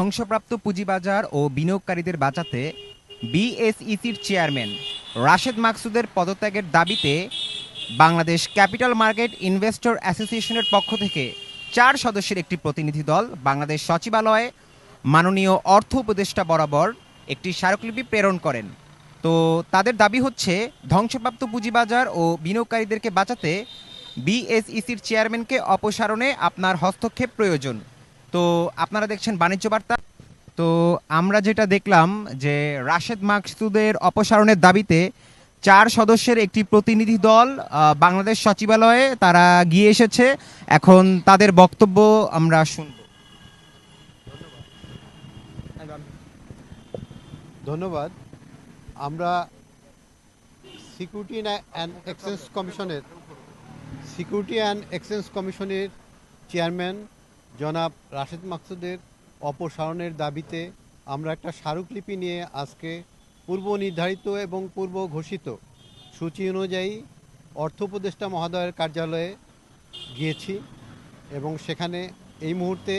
ধ্বংসপ্রাপ্ত পুঁজিবাজার ও বিনিয়োগকারীদের বাঁচাতে বিএসইসির চেয়ারম্যান রাশেদ মাকসুদের পদত্যাগের দাবিতে বাংলাদেশ ক্যাপিটাল মার্কেট ইনভেস্টর অ্যাসোসিয়েশনের পক্ষ থেকে চার সদস্যের একটি প্রতিনিধি দল, বাংলাদেশ সচিবালয়ে, মাননীয় অর্থ উপদেষ্টা বরাবর একটি স্মারকলিপি প্রেরণ করেন। তো তাদের দাবি হচ্ছে, ধ্বংসপ্রাপ্ত পুঁজিবাজার ও বিনিয়োগকারীদেরকে বাঁচাতে বিএসইসির চেয়ারম্যানকে অপসারণে আপনার হস্তক্ষেপ প্রয়োজন। তো আপনারা দেখছেন বাণিজ্য বার্তা। তো আমরা যেটা দেখলাম যে রাশেদ মাকসুদের অপসারণের দাবিতে চার সদস্যের একটি প্রতিনিধি দল বাংলাদেশ সচিবালয়ে তারা গিয়ে এসেছে। এখন তাদের বক্তব্য আমরা শুনব। ধন্যবাদ। আমরা সিকিউরিটি অ্যান্ড এক্সচেঞ্জ কমিশনের সিকিউরিটি অ্যান্ড এক্সচেঞ্জ কমিশনের চেয়ারম্যান জনাব রাশেদ মাকসুদের অপসারণের দাবিতে আমরা একটা স্মারকলিপি নিয়ে আজকে পূর্ব নির্ধারিত এবং পূর্ব ঘোষিত সূচি অনুযায়ী অর্থ উপদেষ্টা মহোদয়ের কার্যালয়ে গিয়েছি এবং সেখানে এই মুহূর্তে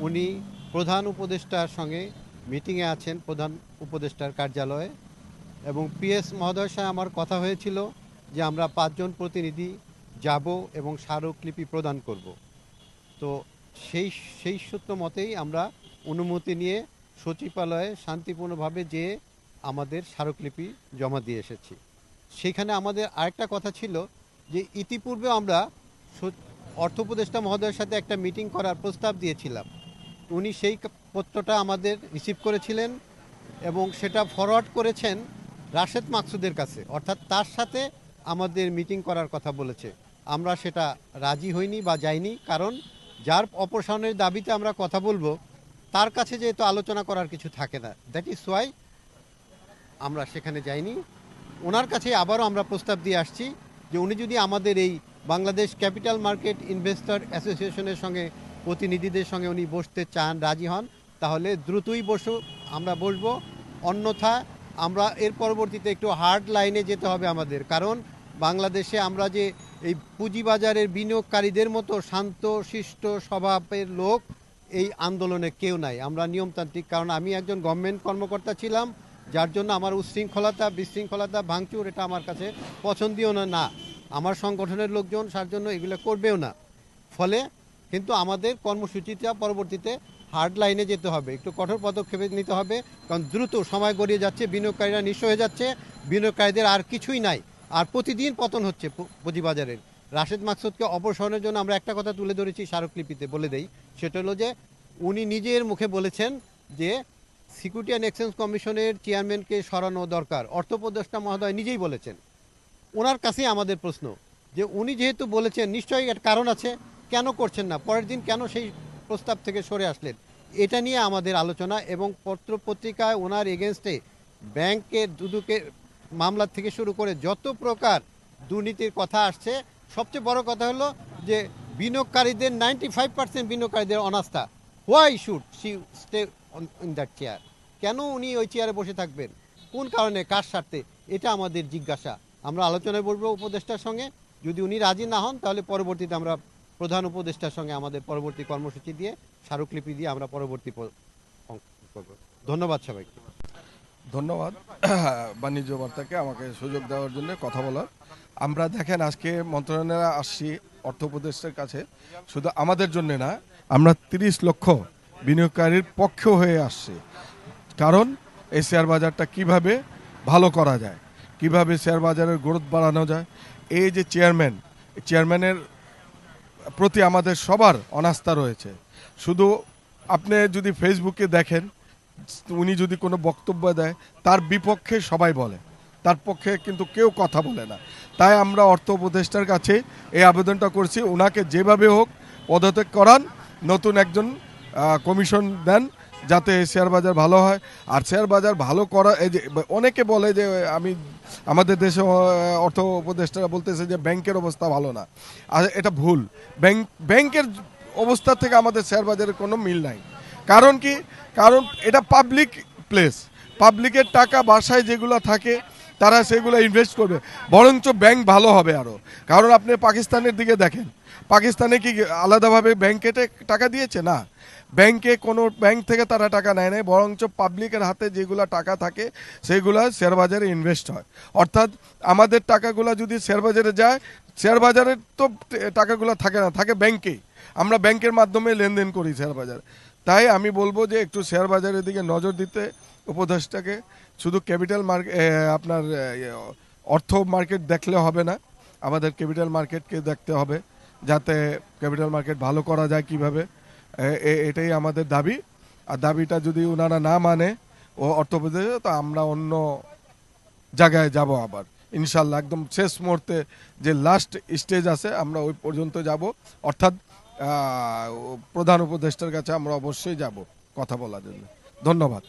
উনি প্রধান উপদেষ্টার সঙ্গে মিটিংয়ে আছেন, প্রধান উপদেষ্টার কার্যালয়ে। এবং পিএস মহোদয়ের সঙ্গে আমার কথা হয়েছিল যে আমরা পাঁচজন প্রতিনিধি যাব এবং স্মারকলিপি প্রদান করব। তো সেই সেই সূত্র মতেই আমরা অনুমতি নিয়ে সচিবালয়ে শান্তিপূর্ণভাবে যেয়ে আমাদের স্মারকলিপি জমা দিয়ে এসেছি। সেখানে আমাদের আরেকটা কথা ছিল যে ইতিপূর্বে আমরা অর্থ উপদেষ্টা মহোদয়ের সাথে একটা মিটিং করার প্রস্তাব দিয়েছিলাম। উনি সেই পত্রটা আমাদের রিসিভ করেছিলেন এবং সেটা ফরওয়ার্ড করেছেন রাশেদ মাকসুদের কাছে। অর্থাৎ তার সাথে আমাদের মিটিং করার কথা বলেছে। আমরা সেটা রাজি হইনি বা যাইনি কারণ যার অপসারণের দাবিতে আমরা কথা বলব, তার কাছে যেহেতু আলোচনা করার কিছু থাকে না। দ্যাট ইজ ওয়াই আমরা সেখানে যাইনি। ওনার কাছে আবারও আমরা প্রস্তাব দিয়ে আসছি যে উনি যদি আমাদের এই বাংলাদেশ ক্যাপিটাল মার্কেট ইনভেস্টর অ্যাসোসিয়েশনের সঙ্গে, প্রতিনিধিদের সঙ্গে উনি বসতে চান, রাজি হন, তাহলে দ্রুতই বসু, আমরা বসবো। অন্যথা আমরা এর পরবর্তীতে একটু হার্ড লাইনে যেতে হবে আমাদের। কারণ বাংলাদেশে আমরা যে এই পুঁজিবাজারের বিনিয়োগকারীদের মতো শান্ত, শিষ্ট স্বভাবের লোক, এই আন্দোলনে কেউ নাই। আমরা নিয়মতান্ত্রিক, কারণ আমি একজন গভর্নমেন্ট কর্মকর্তা ছিলাম, যার জন্য আমার উচ্ছৃঙ্খলতা বিশৃঙ্খলতা ভাঙচুর, এটা আমার কাছে পছন্দীয় না না। আমার সংগঠনের লোকজন তার জন্য এগুলো করবেও না। ফলে কিন্তু আমাদের কর্মসূচিটা পরবর্তীতে হার্ড লাইনে যেতে হবে। একটু কঠোর পদক্ষেপ নিতে হবে, কারণ দ্রুত সময় গড়িয়ে যাচ্ছে, বিনিয়োগকারীরা নিঃস্ব হয়ে যাচ্ছে, বিনিয়োগকারীদের আর কিছুই নাই। আর প্রতিদিন পতন হচ্ছে পুঁজিবাজারের। রাশেদ মাকসুদকে অপসারণের জন্য আমরা একটা কথা তুলে ধরেছি স্মারকলিপিতে বলে দেই। সেটা হলো যে, উনি নিজের মুখে বলেছেন যে, সিকিউরিটি অ্যান্ড এক্সচেঞ্জ কমিশনের চেয়ারম্যানকে সরানো দরকার। অর্থ উপদেষ্টা মহোদয় নিজেই বলেছেন। ওনার কাছেই আমাদের প্রশ্ন, যে উনি যেহেতু বলেছেন, নিশ্চয়ই এর কারণ আছে, কেন করছেন না? পরের দিন কেন সেই প্রস্তাব থেকে সরে আসলেন? এটা নিয়ে আমাদের আলোচনা এবং পত্র পত্রিকায় ওনার এগেনস্টে ব্যাংকের দুদুকে মামলা থেকে শুরু করে যত প্রকার দুর্নীতির কথা আসছে, সবচেয়ে বড় কথা হলো যে বিনিয়োগকারীদের নাইনটি ফাইভ পার্সেন্ট বিনিয়োগকারীদের অনাস্থা। Why should she stay in that chair কেন উনি ওই চেয়ারে বসে থাকবেন? কোন কারণে? কার স্বার্থে? এটা আমাদের জিজ্ঞাসা। আমরা আলোচনায় বলব উপদেষ্টার সঙ্গে। যদি উনি রাজি না হন, তাহলে পরবর্তীতে আমরা প্রধান উপদেষ্টার সঙ্গে আমাদের পরবর্তী কর্মসূচি দিয়ে স্মারকলিপি দিয়ে আমরা পরবর্তী ধন্যবাদ সবাইকে। ধন্যবাদ বাণিজ্য বার্তাকে আমাকে সুযোগ দেওয়ার জন্য কথা বলার। আমরা দেখেন আজকে মন্ত্রণালয়ে আসছি, অর্থ উপদেষ্টার কাছে। শুধু আমাদের জন্য না, আমরা তিরিশ লক্ষ বিনিয়োগকারীর পক্ষ হয়ে আসছি। কারণ এই শেয়ার বাজারটা কীভাবে ভালো করা যায়, কীভাবে শেয়ার বাজারের গ্রোথ বাড়ানো যায়, এই যে চেয়ারম্যান, চেয়ারম্যানের প্রতি আমাদের সবার অনাস্থা রয়েছে। শুধু আপনি যদি ফেসবুকে দেখেন উনি যদি কোনো বক্তব্য দেয়, তার বিপক্ষে সবাই বলে। তার পক্ষে কিন্তু কেউ কথা বলে না। তাই আমরা অর্থ উপদেষ্টার কাছে এই আবেদনটা করছি। ওনাকে যেভাবে হোক পদত্যাগ করান, নতুন একজন কমিশন দেন যাতে শেয়ার বাজার ভালো হয়। আর শেয়ার বাজার ভালো করা, এই যে, অনেকে বলে যে, আমি, আমাদের দেশে অর্থ উপদেষ্টারা বলতেছে যে, ব্যাংকের অবস্থা ভালো না। আর এটা ভুল। ব্যাংক ব্যাংকের অবস্থা থেকে আমাদের শেয়ার বাজারের কোনো মিল নাই। কারণ কি? কারণ এটা পাবলিক প্লেস পাবলিকের টাকা বাসায় যেগুলো থাকে, তারা সেগুলো ইনভেস্ট করবে। বরঞ্চ ব্যাংক ভালো হবে আরও কারণ আপনি পাকিস্তানের দিকে দেখেন। পাকিস্তানে কি আলাদাভাবে ব্যাংকে টাকা দিয়েছে? না। ব্যাংকে কোনো ব্যাংক থেকে তারা টাকা নেয় নাই। বরঞ্চ পাবলিকের হাতে যেগুলো টাকা থাকে, সেগুলো শেয়ার বাজারে ইনভেস্ট হয়। অর্থাৎ আমাদের টাকাগুলো যদি শেয়ার বাজারে যায় শেয়ার বাজারের তো টাকাগুলো থাকে না। থাকে ব্যাংকেই আমরা ব্যাংকের মাধ্যমে লেনদেন করি শেয়ার বাজারে। তাই আমি বলব যে একটু শেয়ার বাজারের দিকে নজর দিতে উপদেশটাকে শুধু ক্যাপিটাল মার্কেট আপনার অর্থ মার্কেট দেখলে হবে না, আমাদের ক্যাপিটাল মার্কেটকে দেখতে হবে, যাতে ক্যাপিটাল মার্কেট ভালো করা যায় কীভাবে। এটাই আমাদের দাবি। আর দাবিটা যদি ওনারা না মানে ও অর্থপ্রদেশে তো আমরা অন্য জায়গায় যাব আবার। ইনশাল্লাহ একদম শেষ মুহূর্তে যে লাস্ট স্টেজ আছে, আমরা ওই পর্যন্ত যাব। অর্থাৎ প্রধান উপদেষ্টার কাছে আমরা অবশ্যই যাব কথা বলার জন্য। ধন্যবাদ।